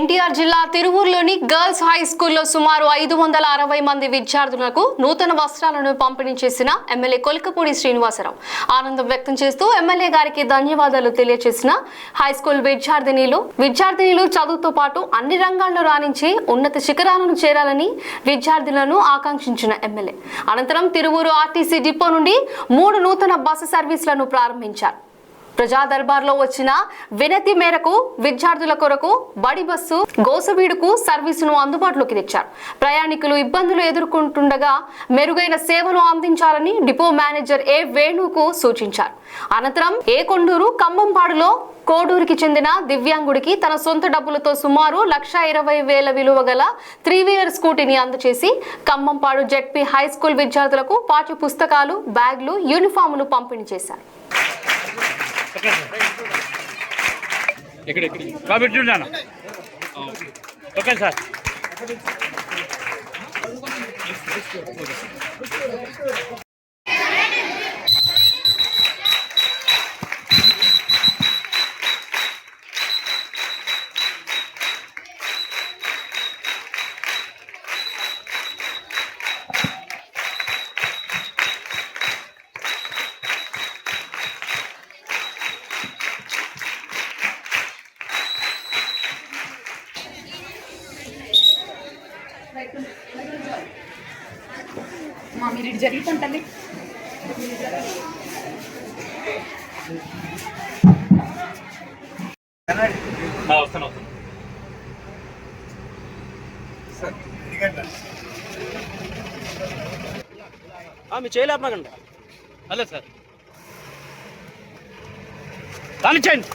ఎన్టీఆర్ జిల్లా తిరువూరులోని girls high స్కూల్లో సుమారు ఐదు వందల అరవై మంది విద్యార్థులకు నూతన వస్త్రాలను పంపిణీ చేసిన ఎమ్మెల్యే కొలకపూడి శ్రీనివాసరావు. ఆనందం వ్యక్తం చేస్తూ ఎమ్మెల్యే గారికి ధన్యవాదాలు తెలియజేసిన హై స్కూల్ విద్యార్థినిలు. విద్యార్థినిలు చదువుతో పాటు అన్ని రంగాల్లో రాణించి ఉన్నత శిఖరాలను చేరాలని విద్యార్థులను ఆకాంక్షించిన ఎమ్మెల్యే. అనంతరం తిరువూరు ఆర్టీసీ డిపో నుండి మూడు నూతన బస్సు సర్వీసులను ప్రారంభించారు. ప్రజా దర్బార్లో వచ్చిన వినతి మేరకు విద్యార్థుల కొరకు బడి బస్సు గోసవీడుకు సర్వీసును అందుబాటులోకి తెచ్చారు. ప్రయాణికులు ఇబ్బందులు ఎదుర్కొంటుండగా మెరుగైన సేవలు అందించాలని డిపో మేనేజర్ ఏ వేణుకు సూచించారు. అనంతరం ఏ కొండూరు కంబంపాడులో కోడూరుకి చెందిన దివ్యాంగుడికి తన సొంత డబ్బులతో సుమారు లక్ష ఇరవై వేల విలువ గల త్రీ వీలర్ స్కూటీని అందచేసి ఖమ్మంపాడు జెడ్పీ హై స్కూల్ విద్యార్థులకు పాఠ్య పుస్తకాలు బ్యాగ్లు యూనిఫాములు పంపిణీ చేశారు. ఇక్కడ ఇక్కడ కాబట్టి చూడాను ఓకే సార్. మీరు ఇటు జరుగుతుంటండి వస్తాను వస్తాను. మీ చేయలేపకండి హలో సార్. కానిచ్చండి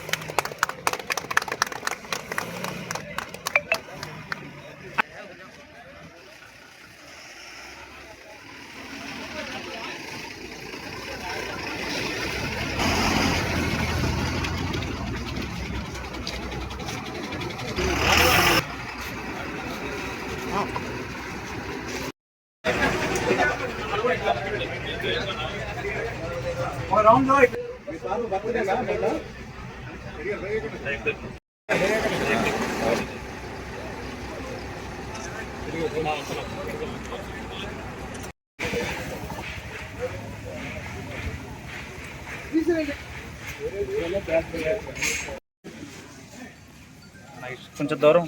కొంచెం దూరం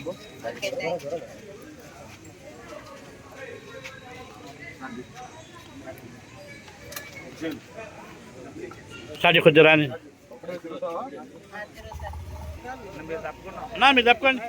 సాటి కొద్ది రాని నా మీరు తప్పుకోండి